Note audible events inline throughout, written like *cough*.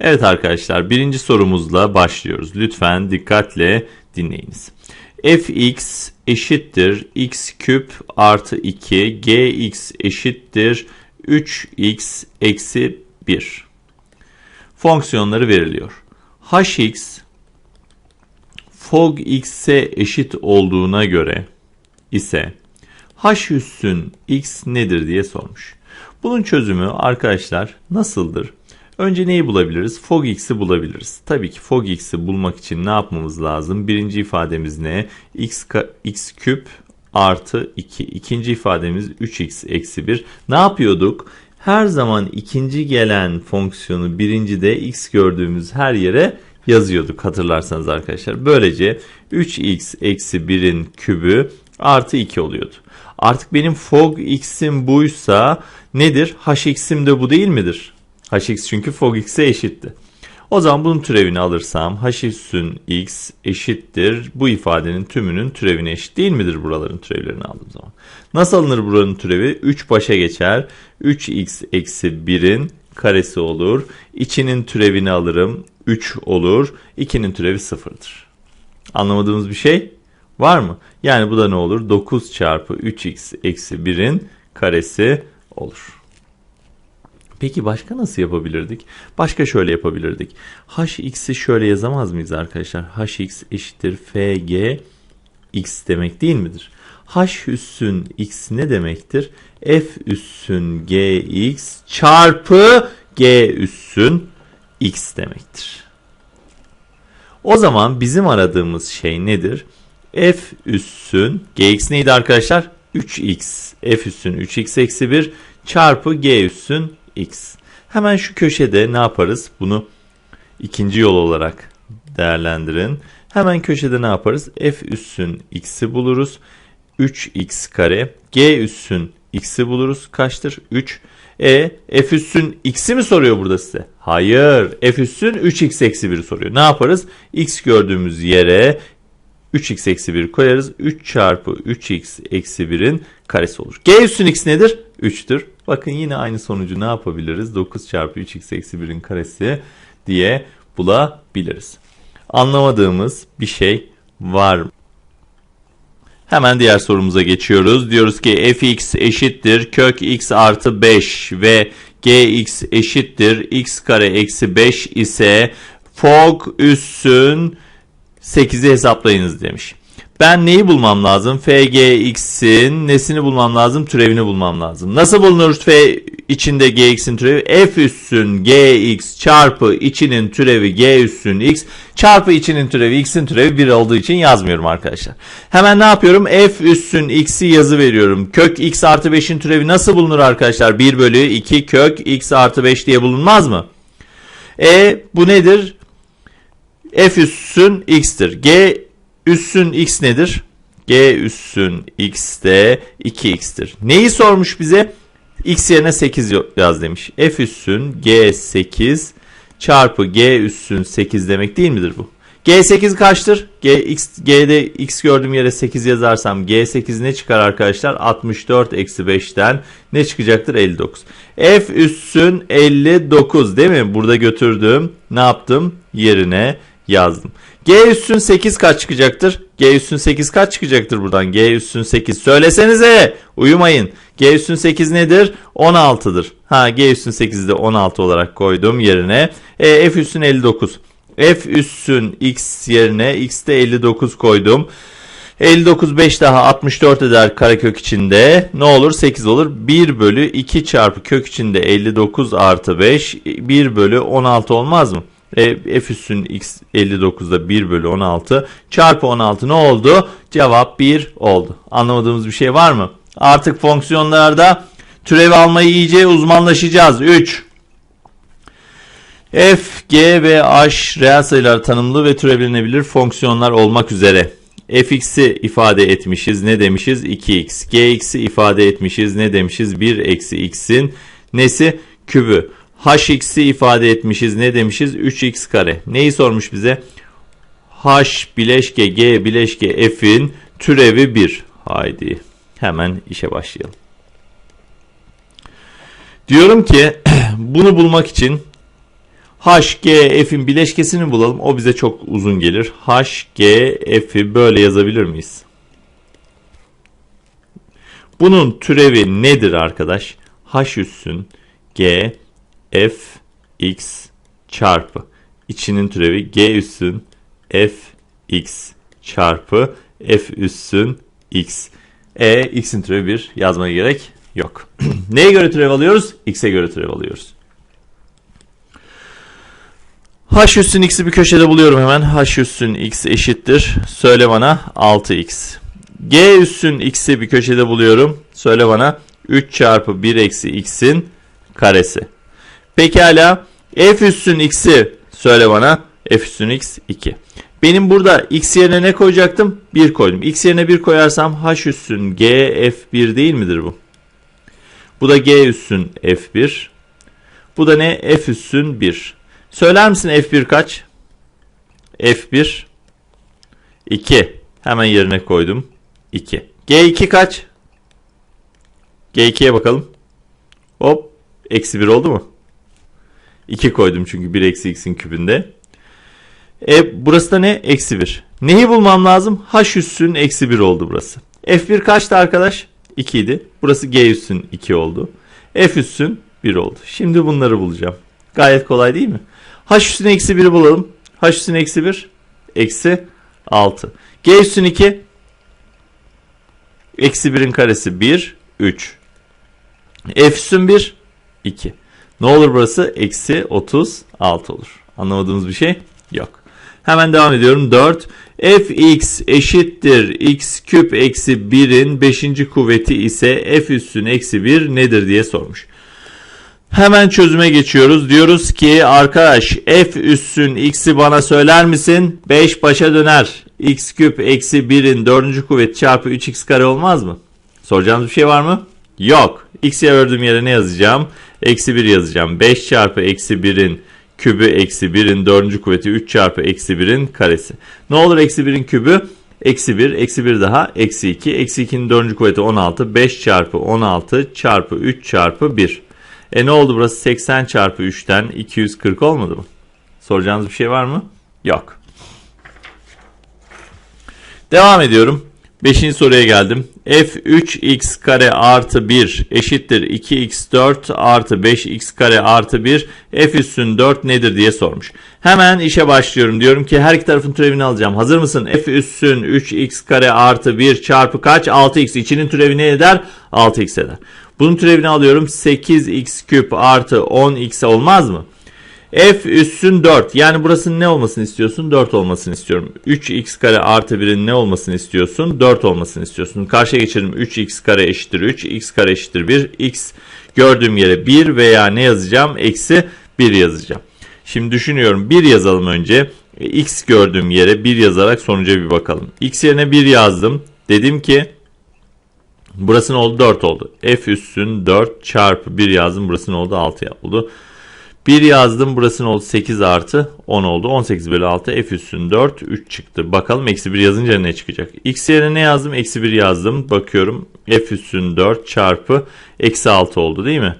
Evet arkadaşlar birinci sorumuzla başlıyoruz. Lütfen dikkatle dinleyiniz. fx eşittir x küp artı 2 gx eşittir 3x eksi 1. Fonksiyonları veriliyor. hx fog x'e eşit olduğuna göre ise h üssün x nedir diye sormuş. Bunun çözümü arkadaşlar nasıldır? Önce neyi bulabiliriz? Fog x'i bulabiliriz. Tabii ki fog x'i bulmak için ne yapmamız lazım? Birinci ifademiz ne? x, x küp artı 2. İkinci ifademiz 3x eksi 1. Ne yapıyorduk? Her zaman ikinci gelen fonksiyonu birincide x gördüğümüz her yere yazıyorduk hatırlarsanız arkadaşlar. Böylece 3x eksi 1'in kübü artı 2 oluyordu. Artık benim fog x'im buysa nedir? hx'im de bu değil midir? Hx çünkü fog x'e eşitti. O zaman bunun türevini alırsam h üssün x eşittir. Bu ifadenin tümünün türevine eşit değil midir buraların türevlerini aldığım zaman? Nasıl alınır buranın türevi? 3 başa geçer. 3x eksi 1'in karesi olur. İçinin türevini alırım. 3 olur. 2'nin türevi 0'dır. Anlamadığımız bir şey var mı? Yani bu da ne olur? 9 çarpı 3x eksi 1'in karesi olur. Peki başka nasıl yapabilirdik? Başka şöyle yapabilirdik. hx'i şöyle yazamaz mıyız arkadaşlar? hx eşittir fg x demek değil midir? h üssün x ne demektir? f üssün gx çarpı g üssün x demektir. O zaman bizim aradığımız şey nedir? f üssün gx neydi arkadaşlar? 3x f üssün 3x eksi 1 çarpı g üssün x. Hemen şu köşede ne yaparız? Bunu ikinci yol olarak değerlendirin. Hemen köşede ne yaparız? f üssün x'i buluruz. 3x kare. g üssün x'i buluruz. Kaçtır? 3. E f üssün x'i mi soruyor burada size? Hayır. f üssün 3x eksi 1'i soruyor. Ne yaparız? x gördüğümüz yere 3x eksi 1 koyarız. 3 çarpı 3x eksi 1'in karesi olur. G üssün x nedir? 3'tür. Bakın yine aynı sonucu ne yapabiliriz? 9 çarpı 3x eksi 1'in karesi diye bulabiliriz. Anlamadığımız bir şey var mı? Hemen diğer sorumuza geçiyoruz. Diyoruz ki fx eşittir kök x artı 5 ve gx eşittir x kare eksi 5 ise fog üssün 8'i hesaplayınız demiş. Ben neyi bulmam lazım? fgx'in nesini bulmam lazım? Türevini bulmam lazım. Nasıl bulunur f içinde gx'in türevi? f üssün gx çarpı içinin türevi g üssün x çarpı içinin türevi x'in türevi 1 olduğu için yazmıyorum arkadaşlar. Hemen ne yapıyorum? f üssün x'i yazı veriyorum. Kök x artı 5'in türevi nasıl bulunur arkadaşlar? 1 bölü 2 kök x artı 5 diye bulunmaz mı? E bu nedir? f üssün x'tir. G üssün x nedir? G üssün x de 2x'tir. Neyi sormuş bize? x yerine 8 yaz demiş. F üssün G 8 çarpı G üssün 8 demek değil midir bu? G8 kaçtır? G, x, G'de x gördüğüm yere 8 yazarsam G8 ne çıkar arkadaşlar? 64 eksi 5'ten ne çıkacaktır? 59. F üssün 59 değil mi? Burada götürdüm. Ne yaptım? Yerine yazdım. G üssün 8 kaç çıkacaktır? G üssün 8 kaç çıkacaktır buradan? G üssün 8. Söylesenize. Uyumayın. G üssün 8 nedir? 16'dır. Ha G üssün 8'i de 16 olarak koydum yerine. E, F üssün 59. F üssün x yerine x de 59 koydum. 59 5 daha 64 eder karekök içinde. Ne olur? 8 olur. 1 bölü 2 çarpı kök içinde 59 artı 5. 1 bölü 16 olmaz mı? E, f üssün x 59'da 1 bölü 16 çarpı 16 ne oldu? Cevap 1 oldu. Anlamadığımız bir şey var mı? Artık fonksiyonlarda türev almayı iyice uzmanlaşacağız. 3 f, g ve h reel sayılar tanımlı ve türevlenebilir fonksiyonlar olmak üzere. fx'i ifade etmişiz. Ne demişiz? 2x. gx'i ifade etmişiz. Ne demişiz? 1 eksi x'in nesi? Kübü hx'i ifade etmişiz. Ne demişiz? 3x kare. Neyi sormuş bize? h bileşke g bileşke f'in türevi 1. Haydi hemen işe başlayalım. Diyorum ki *clears throat* bunu bulmak için H, G, F'in bileşkesini bulalım. O bize çok uzun gelir. H, G, F'i böyle yazabilir miyiz? Bunun türevi nedir arkadaş? H üssün G, F, X çarpı. İçinin türevi G üssün F, X çarpı F üssün X. E, X'in türevi 1 yazmaya gerek yok. *clears throat* Neye göre türev alıyoruz? X'e göre türev alıyoruz. H üssün x'i bir köşede buluyorum hemen. H üssün x eşittir. Söyle bana 6x. G üssün x'i bir köşede buluyorum. Söyle bana 3 çarpı 1 eksi x'in karesi. Pekala f üssün x'i söyle bana. f üssün x 2. Benim burada x yerine ne koyacaktım? 1 koydum. x yerine 1 koyarsam h üssün g f1 değil midir bu? Bu da g üssün f1. Bu da ne? f üssün 1. Söyler misin F1 kaç? F1 2. Hemen yerine koydum. 2. G2 kaç? G2'ye bakalım. Hop. Eksi 1 oldu mu? 2 koydum çünkü 1 eksi x'in küpünde. E burası da ne? Eksi 1. Neyi bulmam lazım? H üssün eksi 1 oldu burası. F1 kaçtı arkadaş? 2 idi. Burası G üssün 2 oldu. F üssün 1 oldu. Şimdi bunları bulacağım. Gayet kolay değil mi? H üstüne eksi 1'i bulalım. H üstüne eksi 1. Eksi 6. G üstüne 2. Eksi 1'in karesi 1. 3. F üstün 1. 2. Ne olur burası? Eksi 36 olur. Anlamadığımız bir şey yok. Hemen devam ediyorum. 4. fx eşittir x küp eksi 1'in 5. kuvveti ise f üssün eksi 1 nedir diye sormuş. Hemen çözüme geçiyoruz. Diyoruz ki arkadaş f üssün x'i bana söyler misin? 5 başa döner. x küp eksi 1'in 4. kuvveti çarpı 3x kare olmaz mı? Soracağınız bir şey var mı? Yok. x'e gördüğüm yere ne yazacağım? Eksi 1 yazacağım. 5 çarpı eksi 1'in kübü eksi 1'in 4. kuvveti 3 çarpı eksi 1'in karesi. Ne olur eksi 1'in kübü? Eksi 1, eksi 1 daha, eksi 2. Eksi 2'nin 4. kuvveti 16. 5 çarpı 16 çarpı 3 çarpı 1. E ne oldu burası 80 çarpı 3'ten 240 olmadı mı? Soracağınız bir şey var mı? Yok. Devam ediyorum. Beşinci soruya geldim. f3x kare artı 1 eşittir 2x4 artı 5x kare artı 1 f üssün 4 nedir diye sormuş. Hemen işe başlıyorum. Diyorum ki her iki tarafın türevini alacağım. Hazır mısın? f üssün 3x kare artı 1 çarpı kaç? 6x. İçinin türevi ne eder? 6x eder. Bunun türevini alıyorum. 8x küp artı 10x olmaz mı? F üssün 4. Yani burasının ne olmasını istiyorsun? 4 olmasını istiyorum. 3x kare artı 1'in ne olmasını istiyorsun? 4 olmasını istiyorsun. Karşıya geçelim. 3x kare eşittir 3. x kare eşittir 1. x gördüğüm yere 1 veya ne yazacağım? Eksi 1 yazacağım. Şimdi düşünüyorum. 1 yazalım önce. x gördüğüm yere 1 yazarak sonuca bir bakalım. x yerine 1 yazdım. Dedim ki burası ne oldu? 4 oldu. f üssün 4 çarpı 1 yazdım. Burası ne oldu? 6 oldu. 1 yazdım burası ne oldu? 8 artı 10 oldu. 18 bölü 6 f üssün 4 3 çıktı. Bakalım eksi 1 yazınca ne çıkacak? x yerine ne yazdım? Eksi 1 yazdım. Bakıyorum f üssün 4 çarpı eksi 6 oldu değil mi?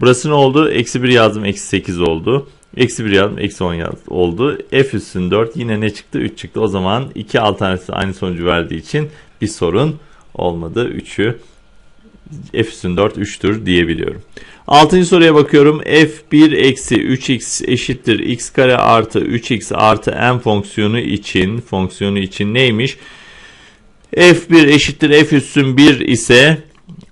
Burası ne oldu? Eksi 1 yazdım. Eksi 8 oldu. Eksi 1 yazdım. Eksi 10 yazdım. oldu. F üssün 4 yine ne çıktı? 3 çıktı. O zaman iki alternatif aynı sonucu verdiği için bir sorun olmadı. 3'ü f üssün 4 3'tür diyebiliyorum. Altıncı soruya bakıyorum. f1 eksi 3x eşittir x kare artı 3x artı n fonksiyonu için fonksiyonu için neymiş? f1 eşittir f üssün 1 ise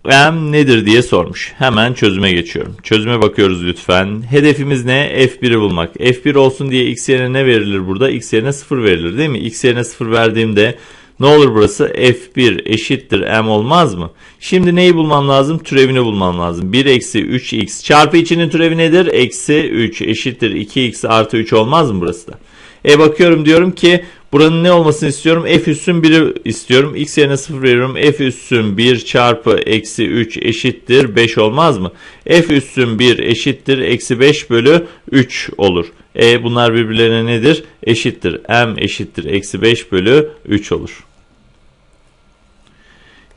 m nedir diye sormuş. Hemen çözüme geçiyorum. Çözüme bakıyoruz lütfen. Hedefimiz ne? f1'i bulmak. f1 olsun diye x yerine ne verilir burada? x yerine 0 verilir değil mi? x yerine 0 verdiğimde ne olur burası? F1 eşittir M olmaz mı? Şimdi neyi bulmam lazım? Türevini bulmam lazım. 1 eksi 3x çarpı içinin türevi nedir? Eksi 3 eşittir 2x artı 3 olmaz mı burası da? E bakıyorum diyorum ki buranın ne olmasını istiyorum? F üssün 1'i istiyorum. X yerine 0 veriyorum. F üssün 1 çarpı eksi 3 eşittir 5 olmaz mı? F üssün 1 eşittir eksi 5 bölü 3 olur. E bunlar birbirlerine nedir? Eşittir. M eşittir. Eksi 5 bölü 3 olur.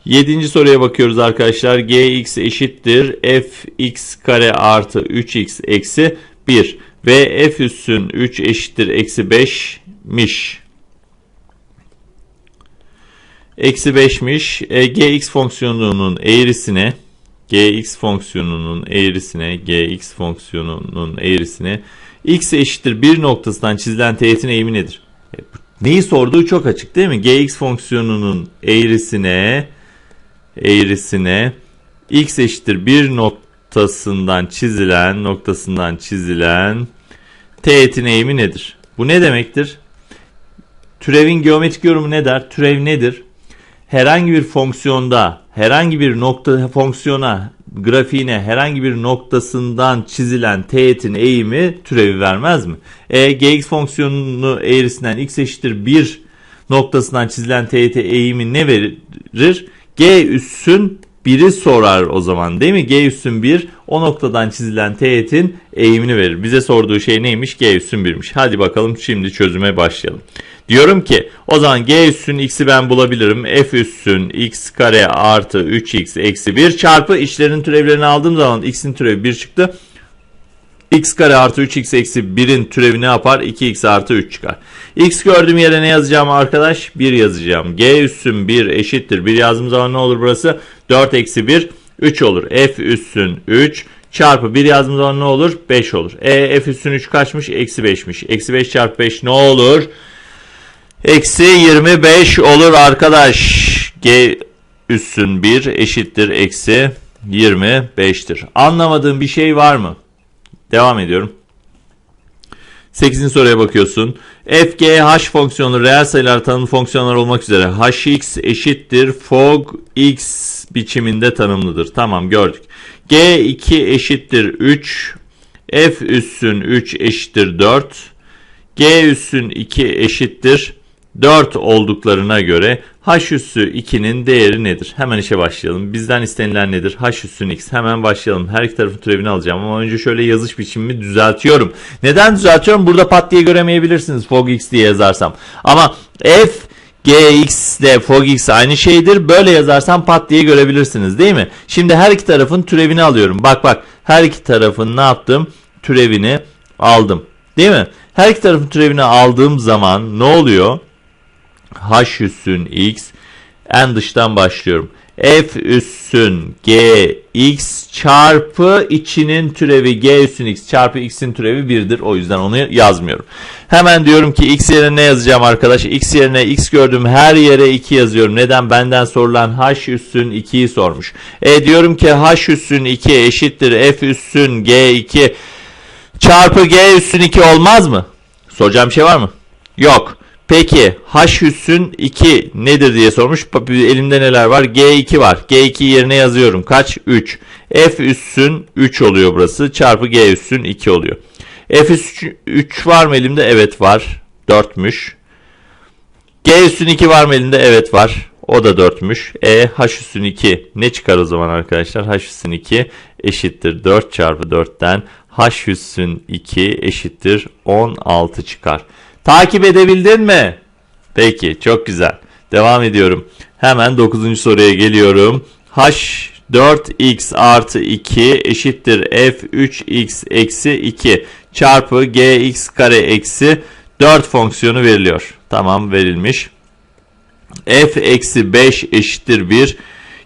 Yedinci soruya bakıyoruz arkadaşlar. Gx eşittir. Fx kare artı 3x eksi 1. ve f üssün 3 eşittir eksi 5'miş. Eksi 5'miş. E, gx fonksiyonunun eğrisine gx fonksiyonunun eğrisine gx fonksiyonunun eğrisine x eşittir 1 noktasından çizilen teğetin eğimi nedir? E, neyi sorduğu çok açık değil mi? gx fonksiyonunun eğrisine eğrisine x eşittir 1 noktasından çizilen noktasından çizilen teğetin eğimi nedir? Bu ne demektir? Türevin geometrik yorumu ne der? Türev nedir? Herhangi bir fonksiyonda herhangi bir nokta fonksiyona grafiğine herhangi bir noktasından çizilen teğetin eğimi türevi vermez mi? E gx fonksiyonunu eğrisinden x eşittir 1 noktasından çizilen teğete eğimi ne verir? G üssün 1'i sorar o zaman değil mi? G üssün 1 o noktadan çizilen teğetin eğimini verir. Bize sorduğu şey neymiş? G üssün 1'miş. Hadi bakalım şimdi çözüme başlayalım. Diyorum ki o zaman G üssün x'i ben bulabilirim. F üssün x kare artı 3x eksi 1 çarpı içlerin türevlerini aldığım zaman x'in türevi 1 çıktı. x kare artı 3x eksi 1'in türevi ne yapar? 2x artı 3 çıkar. x gördüğüm yere ne yazacağım arkadaş? 1 yazacağım. G üssün 1 eşittir. 1 yazdığım zaman ne olur burası? 4 eksi 1 3 olur. F üssün 3 çarpı 1 yazdığım zaman ne olur? 5 olur. E f üssün 3 kaçmış? Eksi 5'miş. Eksi 5 çarpı 5 ne olur? Eksi 25 olur arkadaş. G üssün 1 eşittir eksi 25'tir. Anlamadığım bir şey var mı? Devam ediyorum. 8. soruya bakıyorsun. f, g, h fonksiyonu reel sayılar tanımlı fonksiyonlar olmak üzere hx eşittir fog x biçiminde tanımlıdır. Tamam gördük. g2 eşittir 3 f üssün 3 eşittir 4 g üssün 2 eşittir 4 olduklarına göre h üssü 2'nin değeri nedir? Hemen işe başlayalım. Bizden istenilen nedir? h üssün x. Hemen başlayalım. Her iki tarafın türevini alacağım ama önce şöyle yazış biçimimi düzeltiyorum. Neden düzeltiyorum? Burada pat diye göremeyebilirsiniz fog x diye yazarsam. Ama f gx ile fog x aynı şeydir. Böyle yazarsam pat diye görebilirsiniz değil mi? Şimdi her iki tarafın türevini alıyorum. Bak bak her iki tarafın ne yaptım? Türevini aldım. Değil mi? Her iki tarafın türevini aldığım zaman ne oluyor? H üssün x en dıştan başlıyorum. f üssün g x çarpı içinin türevi g üssün x çarpı x'in türevi 1'dir. O yüzden onu yazmıyorum. Hemen diyorum ki x yerine ne yazacağım arkadaş? x yerine x gördüğüm her yere 2 yazıyorum. Neden? Benden sorulan h üssün 2'yi sormuş. E diyorum ki h üssün 2 eşittir f üssün g2 çarpı g üssün 2 olmaz mı? Soracağım şey var mı? Yok. Peki h üssün 2 nedir diye sormuş. Elimde neler var? G2 var. G2 yerine yazıyorum. Kaç? 3. F üssün 3 oluyor burası. Çarpı G üssün 2 oluyor. F üssün 3 var mı elimde? Evet var. 4'müş. G üssün 2 var mı elinde? Evet var. O da 4'müş. E h üssün 2 ne çıkar o zaman arkadaşlar? h üssün 2 eşittir 4 çarpı 4'ten h üssün 2 eşittir 16 çıkar. Takip edebildin mi? Peki çok güzel. Devam ediyorum. Hemen 9. soruya geliyorum. H 4x artı 2 eşittir f 3x eksi 2 çarpı gx kare eksi 4 fonksiyonu veriliyor. Tamam verilmiş. f eksi 5 eşittir 1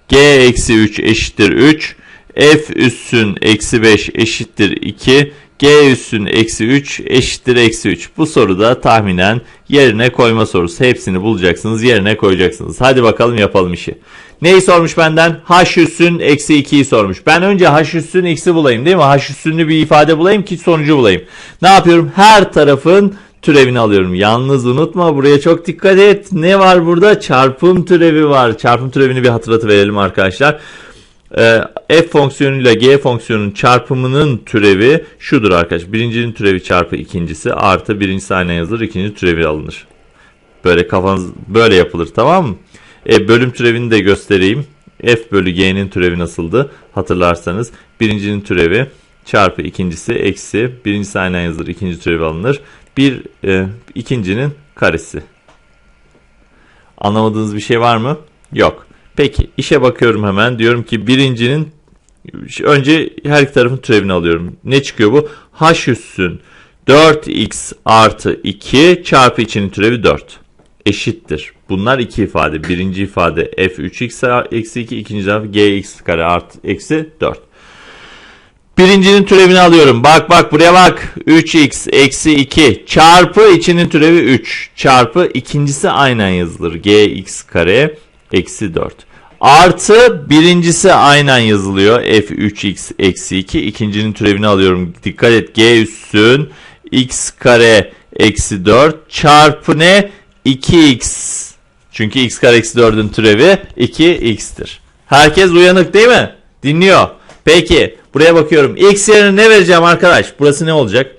g eksi 3 eşittir 3 f üssün eksi 5 eşittir 2 g üssün eksi 3 eşittir eksi 3. Bu soruda tahminen yerine koyma sorusu. Hepsini bulacaksınız yerine koyacaksınız. Hadi bakalım yapalım işi. Neyi sormuş benden? H üssün eksi 2'yi sormuş. Ben önce H üssün x'i bulayım değil mi? H üssünlü bir ifade bulayım ki sonucu bulayım. Ne yapıyorum? Her tarafın türevini alıyorum. Yalnız unutma buraya çok dikkat et. Ne var burada? Çarpım türevi var. Çarpım türevini bir hatırlatıverelim arkadaşlar. Ee, f fonksiyonuyla g fonksiyonunun çarpımının türevi şudur arkadaş. Birincinin türevi çarpı ikincisi artı birinci aynen yazılır. ikinci türevi alınır. Böyle kafanız böyle yapılır tamam mı? E, bölüm türevini de göstereyim. f bölü g'nin türevi nasıldı? Hatırlarsanız birincinin türevi çarpı ikincisi eksi birinci aynen yazılır. ikinci türevi alınır. Bir e, ikincinin karesi. Anlamadığınız bir şey var mı? Yok. Peki işe bakıyorum hemen. Diyorum ki birincinin önce her iki tarafın türevini alıyorum. Ne çıkıyor bu? H üssün 4x artı 2 çarpı içinin türevi 4 eşittir. Bunlar iki ifade. Birinci ifade f3x eksi 2, ikinci tarafı gx kare artı eksi 4. Birincinin türevini alıyorum. Bak bak buraya bak. 3x eksi 2 çarpı içinin türevi 3 çarpı ikincisi aynen yazılır. gx kare eksi 4. Artı birincisi aynen yazılıyor. f3x eksi 2. İkincinin türevini alıyorum. Dikkat et g üssün x kare eksi 4 çarpı ne? 2x. Çünkü x kare eksi 4'ün türevi 2x'tir. Herkes uyanık değil mi? Dinliyor. Peki buraya bakıyorum. X yerine ne vereceğim arkadaş? Burası ne olacak?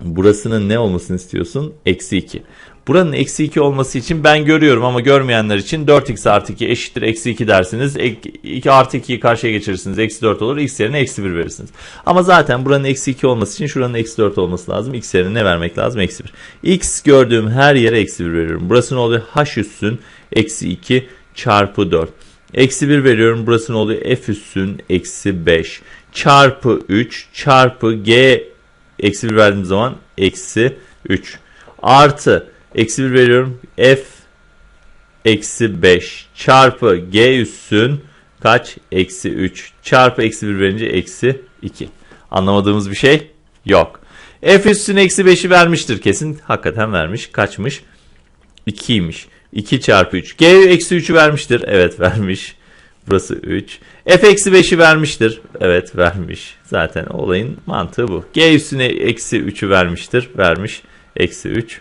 Burasının ne olmasını istiyorsun? Eksi 2. Buranın eksi 2 olması için ben görüyorum ama görmeyenler için 4x artı 2 eşittir eksi 2 dersiniz. 2 artı 2'yi karşıya geçirirsiniz. Eksi 4 olur. X yerine eksi 1 verirsiniz. Ama zaten buranın eksi 2 olması için şuranın eksi 4 olması lazım. X yerine ne vermek lazım? Eksi 1. X gördüğüm her yere eksi 1 veriyorum. Burası ne oluyor? H üssün eksi 2 çarpı 4. Eksi 1 veriyorum. Burası ne oluyor? F üssün eksi 5 çarpı 3 çarpı G eksi 1 verdiğim zaman eksi 3 artı eksi 1 veriyorum. F eksi 5 çarpı G üssün kaç? Eksi 3 çarpı eksi 1 verince eksi 2. Anlamadığımız bir şey yok. F üssün eksi 5'i vermiştir kesin. Hakikaten vermiş. Kaçmış? 2'ymiş. 2 çarpı 3. G eksi 3'ü vermiştir. Evet vermiş. Burası 3. F eksi 5'i vermiştir. Evet vermiş. Zaten olayın mantığı bu. G üstüne eksi 3'ü vermiştir. Vermiş. Eksi 3.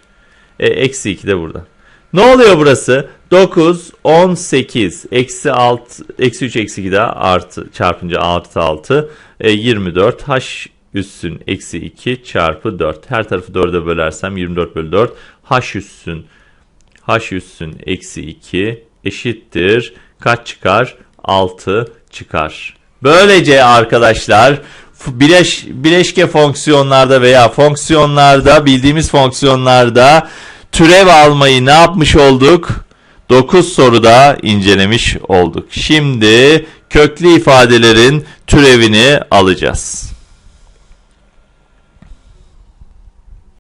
E, eksi 2 de burada. Ne oluyor burası? 9, 18, eksi 6, eksi 3, eksi 2 daha artı çarpınca artı 6, e, 24, h üssün eksi 2 çarpı 4. Her tarafı 4'e bölersem 24 bölü 4. h üssün h üssün eksi 2 eşittir. Kaç çıkar? 6 çıkar. Böylece arkadaşlar bileş, bileşke fonksiyonlarda veya fonksiyonlarda bildiğimiz fonksiyonlarda türev almayı ne yapmış olduk? 9 soruda incelemiş olduk. Şimdi köklü ifadelerin türevini alacağız.